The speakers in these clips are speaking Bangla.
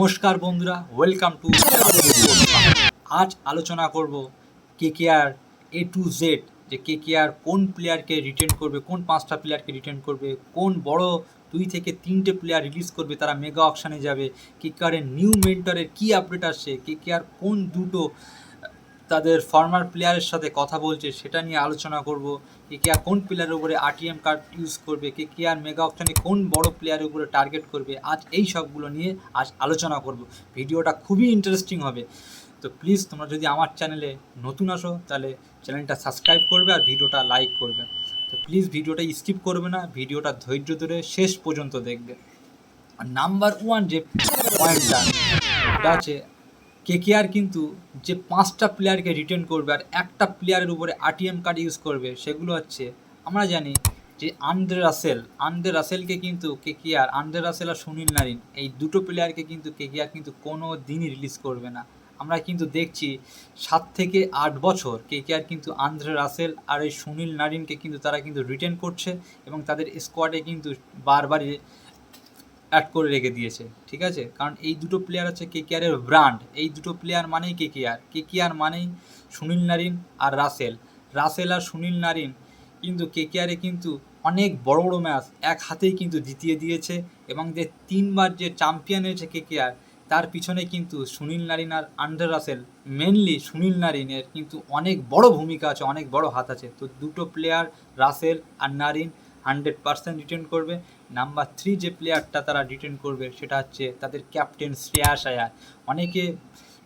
নমস্কার বন্ধুরা ওয়েলকাম টু আজ আলোচনা করব কে K R A to Z যে কে কে আর কোন প্লেয়ারকে রিটেন করবে, কোন পাঁচটা প্লেয়ারকে রিটেন করবে, কোন বড় দুই থেকে তিনটে প্লেয়ার রিলিজ করবে, তারা মেগা অপশানে যাবে কে কে আরের নিউ মেন্টরের কী আপডেট আসছে কে কে আর কোন দুটো তাদের ফর্মার প্লেয়ারের সাথে কথা বলছে, সেটা নিয়ে আলোচনা করব। কে কে কোন প্লেয়ারের উপরে আরটিএম কার্ড ইউজ করবে, কে কে আর মেগা অপশানে কোন বড় প্লেয়ারের উপরে টার্গেট করবে, আজ এই সবগুলো নিয়ে আজ আলোচনা করব। ভিডিওটা খুবই ইন্টারেস্টিং হবে। তো প্লিজ তোমরা যদি আমার চ্যানেলে নতুন আসো, তাহলে চ্যানেলটা সাবস্ক্রাইব করবে আর ভিডিওটা লাইক করবে। তো প্লিজ ভিডিওটা স্কিপ করবে না, ভিডিওটা ধৈর্য ধরে শেষ পর্যন্ত দেখবে। আর নাম্বার ওয়ান যে পয়েন্টটা আছে কেকেআর কিন্তু যে পাঁচটা প্লেয়ারকে রিটেন করবে আর একটা প্লেয়ারের উপরে আরটিএম কার্ড ইউজ করবে, সেগুলো হচ্ছে, আমরা জানি যে আন্দ্রে রাসেল আন্দ্রে রাসেলকে কিন্তু কেকেআর আন্দ্রে রাসেল আর সুনীল নারিন, এই দুটো প্লেয়ারকে কিন্তু কেকেআর কিন্তু কোনো দিনই রিলিজ করবে না। আমরা কিন্তু দেখছি সাত থেকে আট বছর কেকেআর কিন্তু আন্দ্রে রাসেল আর এই সুনীল নারিনকে কিন্তু তারা কিন্তু রিটেন করছে এবং তাদের স্কোয়াডে কিন্তু বারবারই অ্যাড করে রেখে দিয়েছে, ঠিক আছে? কারণ এই দুটো প্লেয়ার হচ্ছে কে কেয়ারের ব্র্যান্ড এই দুটো প্লেয়ার মানেই কে কেয়ার কে কেয়ার মানেই সুনীল নারিন আর রাসেল। রাসেল আর সুনীল নারিন কিন্তু কে কেয়ারে কিন্তু অনেক বড় বড় ম্যাচ এক হাতেই কিন্তু জিতিয়ে দিয়েছে এবং যে তিনবার যে চ্যাম্পিয়ন হয়েছে কে কেয়ার তার পিছনে কিন্তু সুনীল নারিন আর আন্ডার রাসেল মেনলি সুনীল নারিনের কিন্তু অনেক বড় ভূমিকা আছে, অনেক বড় হাত আছে। তো দুটো প্লেয়ার রাসেল আর নারিন হান্ড্রেড পার্সেন্ট রিটার্ন করবে। নাম্বার থ্রি যে প্লেয়ারটা তারা রিটার্ন করবে, সেটা হচ্ছে তাদের ক্যাপ্টেন শ্রেয়াস আয়ার। অনেকে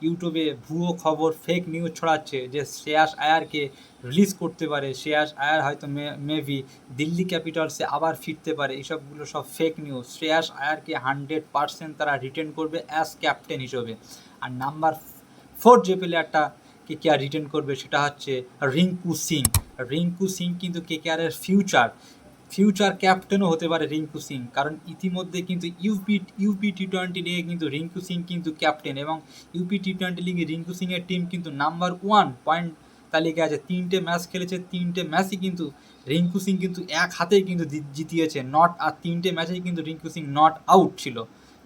ইউটিউবে ভুয়ো খবর ফেক নিউজ ছড়াচ্ছে যে শ্রেয়াস আয়ারকে রিলিজ করতে পারে। শ্রেয়াস আয়ার হয়তো মেবি দিল্লি ক্যাপিটালসে আবার ফিরতে পারে। এইসবগুলো সব ফেক নিউজ শ্রেয়াস আয়ারকে হান্ড্রেড পার্সেন্ট তারা রিটার্ন করবে অ্যাজ ক্যাপ্টেন হিসেবে। আর নাম্বার ফোর যে প্লেয়ারটা কে কে আর রিটার্ন করবে, সেটা হচ্ছে রিঙ্কু সিং। রিঙ্কু সিং কিন্তু কে কে আরের ফিউচার ফিউচার ক্যাপ্টেনও হতে পারে রিঙ্কু সিং, কারণ ইতিমধ্যে কিন্তু ইউপি ইউপি টি টোয়েন্টি লিগে কিন্তু রিঙ্কু সিং কিন্তু ক্যাপ্টেন এবং ইউপি টি টোয়েন্টি লিগে রিঙ্কু সিংয়ের টিম কিন্তু নাম্বার ওয়ান পয়েন্ট তালিকায় আছে। তিনটে ম্যাচ খেলেছে, তিনটে ম্যাচই কিন্তু রিঙ্কু সিং কিন্তু এক হাতেই কিন্তু জিতিয়েছে নট আর তিনটে ম্যাচেই কিন্তু রিঙ্কু সিং নট আউট ছিল।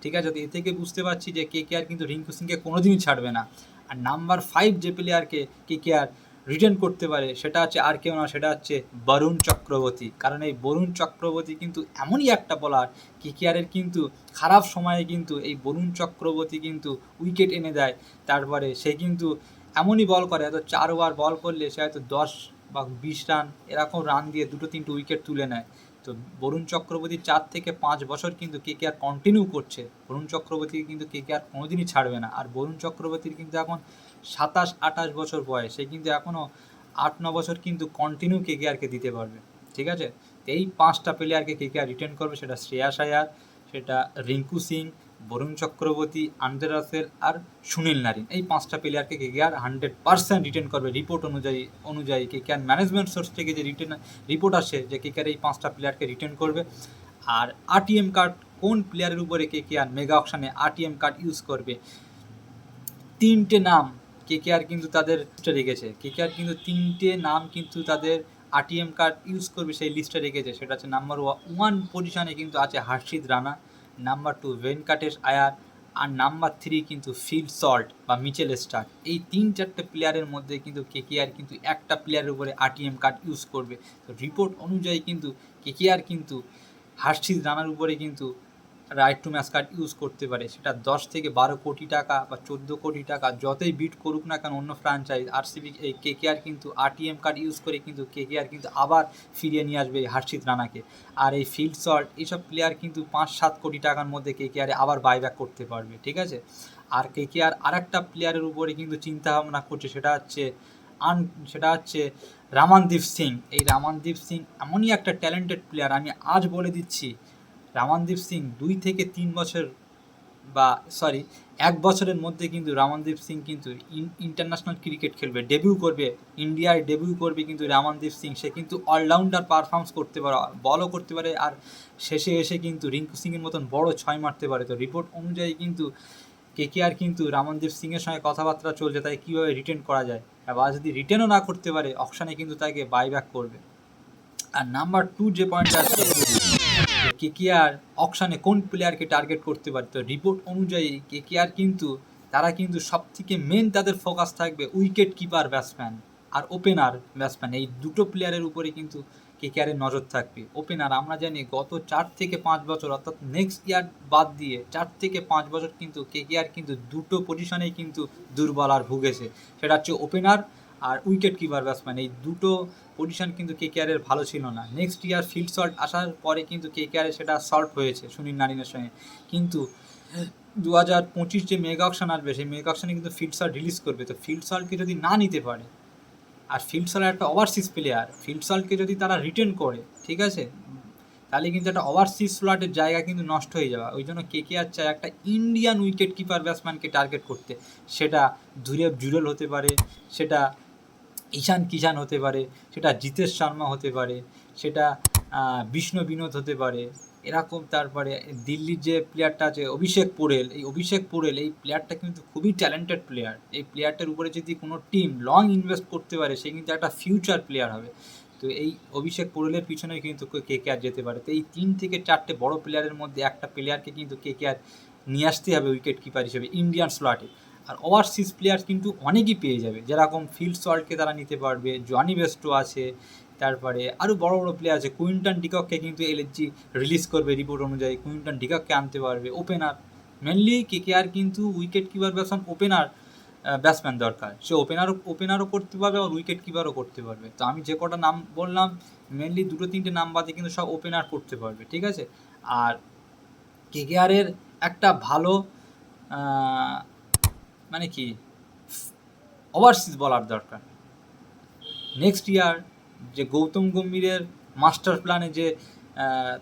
ঠিক আছে, তো এ থেকে বুঝতে পারছি যে কে কে আর কিন্তু রিঙ্কু সিংকে কোনোদিনই ছাড়বে না। আর নাম্বার ফাইভ যে প্লেয়ারকে কে কে আর রিটার্ন করতে পারে, সেটা হচ্ছে আর কেউ না, সেটা হচ্ছে বরুণ চক্রবর্তী। কারণ এই বরুণ চক্রবর্তী কিন্তু এমনই একটা বলার কেকেআরের কিন্তু খারাপ সময়ে কিন্তু এই বরুণ চক্রবর্তী কিন্তু উইকেট এনে দেয়। তারপরে সে কিন্তু এমনই বল করে হয়তো চার ওভার বল করলে সে হয়তো দশ বা বিশ রান এরকম রান দিয়ে দুটো তিনটে উইকেট তুলে নেয়। তো বরুণ চক্রবর্তী চার থেকে পাঁচ বছর কিন্তু কে কে আর কন্টিনিউ করছে। বরুণ চক্রবর্তী কিন্তু কে কে আর কোনোদিনই ছাড়বে না। আর বরুণ চক্রবর্তীর কিন্তু এখন সাতাশ, আঠাশ বছর বয়স, সে কিন্তু এখনও আট, ন বছর কিন্তু কন্টিনিউ কে কে আরকে দিতে পারবে, ঠিক আছে? এই পাঁচটা প্লেয়ারকে কে কে আর রিটার্ন করবে সেটা শ্রেয়াস আয়ার সেটা রিঙ্কু সিং, বরুণ চক্রবর্তী, আন্দ্রে আর সুনীল নারিন। এই পাঁচটা প্লেয়ারকে K K R hundred percent return করবে। রিপোর্ট অনুযায়ী অনুযায়ী কে কে আর ম্যানেজমেন্ট সোর্স থেকে যে রিটার্ন রিপোর্ট আসে যে কে কে আর এই পাঁচটা প্লেয়ারকে রিটার্ন করবে। আর আরটিএম কার্ড কোন প্লেয়ারের উপরে কে কে আর মেগা অপশানে আরটিএম কার্ড ইউজ করবে? তিনটে নাম কে কে আর কিন্তু তাদের রেখেছে। কে কে আর কিন্তু তিনটে নাম কিন্তু তাদের আরটিএম কার্ড ইউজ করবে সেই লিস্টে রেখেছে। সেটা হচ্ছে নাম্বার ওয়ান পজিশনে কিন্তু আছে হার্ষিদ রানা নাম্বার টু ভেনকাটেশ আয়ার আর নাম্বার থ্রি কিন্তু ফিল সল্ট বা মিচেল স্টার এই তিন চারটে প্লেয়ারের মধ্যে কিন্তু কেকেআর কিন্তু একটা প্লেয়ারের উপরে আরটিএম কার্ড ইউজ করবে। তো রিপোর্ট অনুযায়ী কিন্তু কেকেআর কিন্তু হার্ষিদ রানার উপরে কিন্তু right to match card use করতে পারে, সেটা দশ থেকে বারো কোটি টাকা বা চোদ্দ কোটি টাকা, যতই বিট করুক না কেন অন্য ফ্র্যাঞ্চাইজ আরসিবি এই কেকেআর কিন্তু আরটিএম কার্ড ইউজ করে কিন্তু কেকেআর কিন্তু আবার ফিরিয়ে নিয়ে আসবে হার্ষিত রানাকে। আর এই ফিল্ড শট এইসব প্লেয়ার কিন্তু পাঁচ সাত কোটি টাকার মধ্যে কে কে কেকেআরে আবার বাইব্যাক করতে পারবে, ঠিক আছে? আর কেকেআর আরেকটা প্লেয়ারের উপরে কিন্তু চিন্তা ভাবনা করছে, সেটা হচ্ছে আন, সেটা হচ্ছে রামানদীপ সিং। এই রামানদীপ সিং এমনই একটা ট্যালেন্টেড প্লেয়ার আমি আজ বলে দিচ্ছি রামানদীপ সিং দুই থেকে তিন বছর বা সরি এক বছরের মধ্যে কিন্তু রামানদীপ সিং কিন্তু ইন্টারন্যাশনাল ক্রিকেট খেলবে। ডেবিউ করবে ইন্ডিয়ায় ডেবিউ করবে কিন্তু রামানদীপ সিং। সে কিন্তু অলরাউন্ডার পারফর্মস করতে পারে বলও করতে পারে, আর শেষে এসে কিন্তু রিঙ্কু সিংয়ের মতন বড় ছয় মারতে পারে। তো রিপোর্ট অনুযায়ী কিন্তু কে কে আর কিন্তু রামনদীপ সিংয়ের সঙ্গে কথাবার্তা চলছে, তাই কীভাবে রিটার্ন করা যায়? এবার যদি রিটার্নও না করতে পারে অপশানে কিন্তু তাকে বাইব্যাক করবে। আর নাম্বার টু যে পয়েন্ট আছে কেকেআর অকশানে কোন প্লেয়ারকে টার্গেট করতে পারে? তো রিপোর্ট অনুযায়ী কেকেআর কিন্তু, তারা কিন্তু সব থেকে মেন তাদের ফোকাস থাকবে উইকেট কিপার ব্যাটসম্যান আর ওপেনার ব্যাটসম্যান এই দুটো প্লেয়ারের উপরে কিন্তু কেকেআরের নজর থাকবে। ওপেনার আমরা জানি গত চার থেকে পাঁচ বছর, অর্থাৎ নেক্সট ইয়ার বাদ দিয়ে চার থেকে পাঁচ বছর কিন্তু কেকেআর কিন্তু দুটো পজিশনেই কিন্তু দুর্বল আর ভুগেছে। সেটা হচ্ছে ওপেনার আর উইকেট কিপার ব্যাটসম্যান এই দুটো পজিশন কিন্তু কে কেকেআরের ভালো ছিল না। নেক্সট ইয়ার ফিল্ড শট আসার পরে কিন্তু কে কেকেআরের সেটা শর্ট হয়েছে সুনীল নারিনের সঙ্গে। কিন্তু দু হাজার পঁচিশ যে মেগা অকশন আসবে, সেই মেগা অকশনে কিন্তু ফিল্ড শট রিলিজ করবে। তো ফিল্ড শটকে যদি না নিতে পারে, আর ফিল্ড শট একটা ওভারসিজ প্লেয়ার ফিল্ড শটকে যদি তারা রিটার্ন করে, ঠিক আছে? তাহলে কিন্তু একটা ওভারসিজ স্লটের জায়গা কিন্তু নষ্ট হয়ে যাবে ওই জন্য কে কে আর চায় একটা ইন্ডিয়ান উইকেট কিপার ব্যাটসম্যানকে টার্গেট করতে। সেটা ধুরেব জুরেল হতে পারে, সেটা ঈশান কিষান হতে পারে, সেটা জিতেশ শর্মা হতে পারে, সেটা বিষ্ণু বিনোদ হতে পারে, এরকম তারপরে দিল্লির যে প্লেয়ারটা আছে অভিষেক পোরেল, এই অভিষেক পোরেল, এই প্লেয়ারটা কিন্তু খুবই ট্যালেন্টেড প্লেয়ার এই প্লেয়ারটার উপরে যদি কোনো টিম লং ইনভেস্ট করতে পারে, সে কিন্তু একটা ফিউচার প্লেয়ার হবে, তো এই অভিষেক পোরেলের পিছনে কিন্তু কে কে আর যেতে পারে, তো এই তিন থেকে চারটে বড় প্লেয়ারের মধ্যে একটা প্লেয়ারকে কিন্তু কে কে আর নিয়ে আসতে হবে উইকেট কিপার হিসেবে ইন্ডিয়ান স্লটে আর ওভারসিজ প্লেয়ার কিন্তু অনেকই পেয়ে যাবে। যেরকম ফিল্ড সল্টকে তারা নিতে পারবে জনি বেস্টো আছে, তারপরে আরও বড় বড় প্লেয়ার আছে কুইন্টন ডিকককে কিন্তু এলএসজি রিলিজ করবে রিপোর্ট অনুযায়ী। কুইন্টন ডিকককে আনতে পারবে opener mainly K K R কিন্তু wicket keeper batsman opener batsman দরকার। সে ওপেনারও ওপেনারও করতে পারবে আর উইকেট কিপারও করতে পারবে। তো আমি যে কটা নাম বললাম মেনলি দুটো তিনটে নাম বাদে কিন্তু সব ওপেনার করতে পারবে, ঠিক আছে? আর কেকেআরের একটা ভালো মানে কি? ওভারসিজ বলার দরকার। নেক্সট ইয়ার যে গৌতম গম্ভীরের মাস্টার প্ল্যানে যে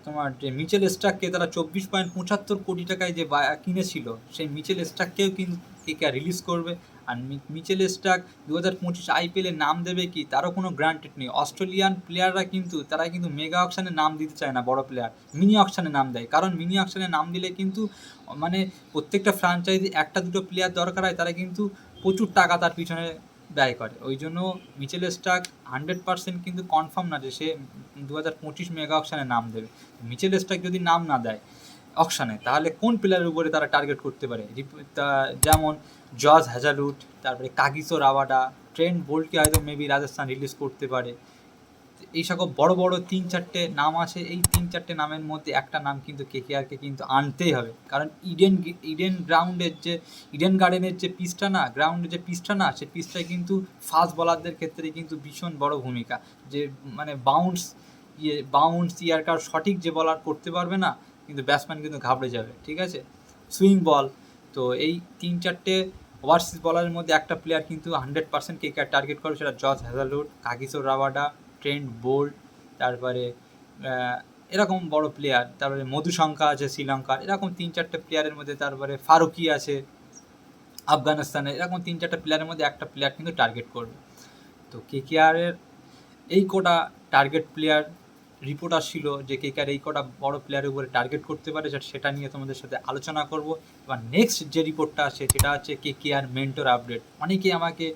তোমার যে মিচেল স্টাককে তারা চব্বিশ পয়েন্ট পঁচাত্তর কোটি টাকায় যে কিনেছিল, সেই মিচেল স্টাককেও কিন্তু কে রিলিজ করবে। আর মিচেল স্টাক দু হাজার পঁচিশ আইপিএলে নাম দেবে কি? তারও কোনো গ্রান্টেড নেই। অস্ট্রেলিয়ান প্লেয়াররা কিন্তু, তারা কিন্তু মেগা অকশানে নাম দিতে চায় না, বড় প্লেয়ার মিনি অকশানে নাম দেয়। কারণ মিনি অকশানে নাম দিলে কিন্তু মানে প্রত্যেকটা ফ্র্যাঞ্চাইজি একটা দুটো প্লেয়ার দরকার হয়, তারা কিন্তু প্রচুর টাকা তার পিছনে ব্যয় করে। ওই জন্য মিচেল স্টাক হান্ড্রেড পার্সেন্ট কিন্তু কনফার্ম না যে সে দু হাজার পঁচিশ মেগা অকশানে নাম দেবে। মিচেল স্টাক যদি নাম না দেয় অকশানে তাহলে কোন প্লেয়ারের উপরে তারা টার্গেট করতে পারে? যেমন জজ হ্যাজালুট তারপরে কাগিসো রাওয়াডা ট্রেন্ট বোল্টকে হয়তো মেবি রাজস্থান রিলিজ করতে পারে। এই সকল বড় বড় তিন চারটে নাম আছে, এই তিন চারটে নামের মধ্যে একটা নাম কিন্তু কেকেআরকে কিন্তু আনতেই হবে। কারণ ইডেন ইডেন গ্রাউন্ডের যে ইডেন গার্ডেনের যে পিচটা না গ্রাউন্ডের যে পিচটা না সেই পিচটায় কিন্তু ফাস্ট বলারদের ক্ষেত্রে কিন্তু ভীষণ বড় ভূমিকা। যে মানে বাউন্স ইয়ে বাউন্স ইয়ারকার সঠিক যে বলার করতে পারবে না কিন্তু ব্যাটসম্যান কিন্তু ঘাবড়ে যাবে, ঠিক আছে? সুইং বল তো এই তিন চারটে ওভারসিজ বলারের মধ্যে একটা প্লেয়ার কিন্তু হান্ড্রেড পার্সেন্ট কে টার্গেট করবে সেটা Josh Hazlewood Kagiso Rabada, Trent Boult, তারপরে এরকম বড় প্লেয়ার তারপরে মধুশঙ্কা আছে শ্রীলঙ্কার, এরকম তিন চারটে প্লেয়ারের মধ্যে, তারপরে ফারুকি আছে আফগানিস্তানের, এরকম তিন চারটে প্লেয়ারের মধ্যে একটা প্লেয়ার কিন্তু টার্গেট করবে। তো কেকেআরের এই কোটা টার্গেট প্লেয়ার রিপোর্ট আসছিল যে কেকেআর এই কটা বড় প্লেয়ারের উপরে টার্গেট করতে পারে সেটা- নিয়ে তোমাদের সাথে আলোচনা করব। এবার নেক্সট যে রিপোর্টটা আছে সেটা হচ্ছে কে কে আর মেন্টর আপডেট অনেকেই আমাকে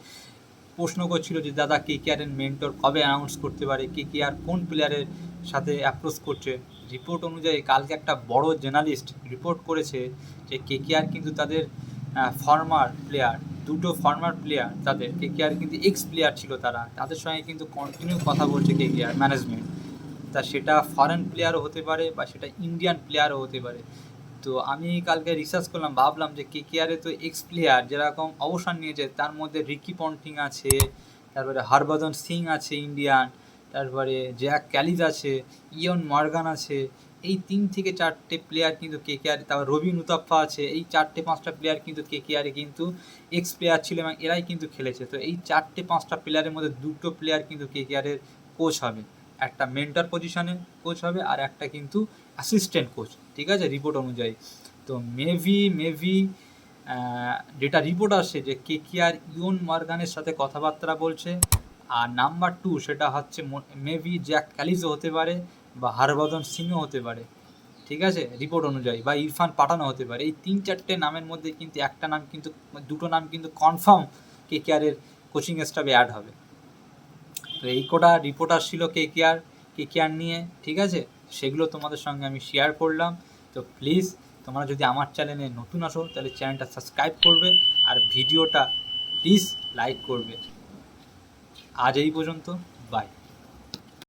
প্রশ্ন করছিল যে, দাদা কেকেআরের মেন্টর কবে অ্যানাউন্স করতে পারে? কে কে আর কোন প্লেয়ারের সাথে অ্যাপ্রোচ করছে? রিপোর্ট অনুযায়ী কালকে একটা বড় জার্নালিস্ট রিপোর্ট করেছে যে কে কে আর কিন্তু তাদের ফর্মার প্লেয়ার দুটো ফর্মার প্লেয়ার তাদের কে কে আর কিন্তু এক্স প্লেয়ার ছিল তারা। তাদের সঙ্গে কিন্তু কন্টিনিউ কথা বলছে কে কে আর ম্যানেজমেন্ট তা সেটা ফরেন প্লেয়ারও হতে পারে বা সেটা ইন্ডিয়ান প্লেয়ারও হতে পারে। তো আমি কালকে রিসার্চ করলাম, ভাবলাম যে কেকেআরে তো এক্স প্লেয়ার যেরকম অবসর নিয়েছে, তার মধ্যে রিকি পন্টিং আছে, তারপরে হরভজন সিং আছে ইন্ডিয়ান তারপরে জ্যাক ক্যালিজ আছে ইয়ন মর্গান আছে। এই তিন থেকে চারটে প্লেয়ার কিন্তু কেকেআর তারপর রবি উতাপ্পা আছে, এই চারটে পাঁচটা প্লেয়ার কিন্তু কেকেআরে কিন্তু এক্স প্লেয়ার ছিল এবং এরাই কিন্তু খেলেছে। তো এই চারটে পাঁচটা প্লেয়ারের মধ্যে দুটো প্লেয়ার কিন্তু কেকেআরের কোচ হবে। একটা মেন্টার পজিশনে কোচ হবে আর একটা কিন্তু অ্যাসিস্ট্যান্ট কোচ ঠিক আছে? রিপোর্ট অনুযায়ী। তো মেভি মেভি যেটা রিপোর্ট আসছে যে কে কে আর ইয়ন মর্গানের সাথে কথাবার্তা বলছে। আর নাম্বার টু সেটা হচ্ছে মেভি জ্যাক ক্যালিজও হতে পারে বা হরভজন সিংও হতে পারে, ঠিক আছে? রিপোর্ট অনুযায়ী বা ইরফান পাঠানো হতে পারে। এই তিন চারটে নামের মধ্যে কিন্তু একটা নাম কিন্তু, দুটো নাম কিন্তু কনফার্ম কে কে আরের কোচিং স্টাফে অ্যাড হবে। এই কটা রিপোর্ট আসছিল কে কেয়ার কে কেয়ার নিয়ে, ঠিক আছে? সেগুলো তোমাদের সঙ্গে আমি শেয়ার করলাম। তো প্লিজ তোমরা যদি আমার চ্যানেলে নতুন আসো, তাহলে চ্যানেলটা সাবস্ক্রাইব করবে আর ভিডিওটা প্লিজ লাইক করবে। আজ এই পর্যন্ত বাই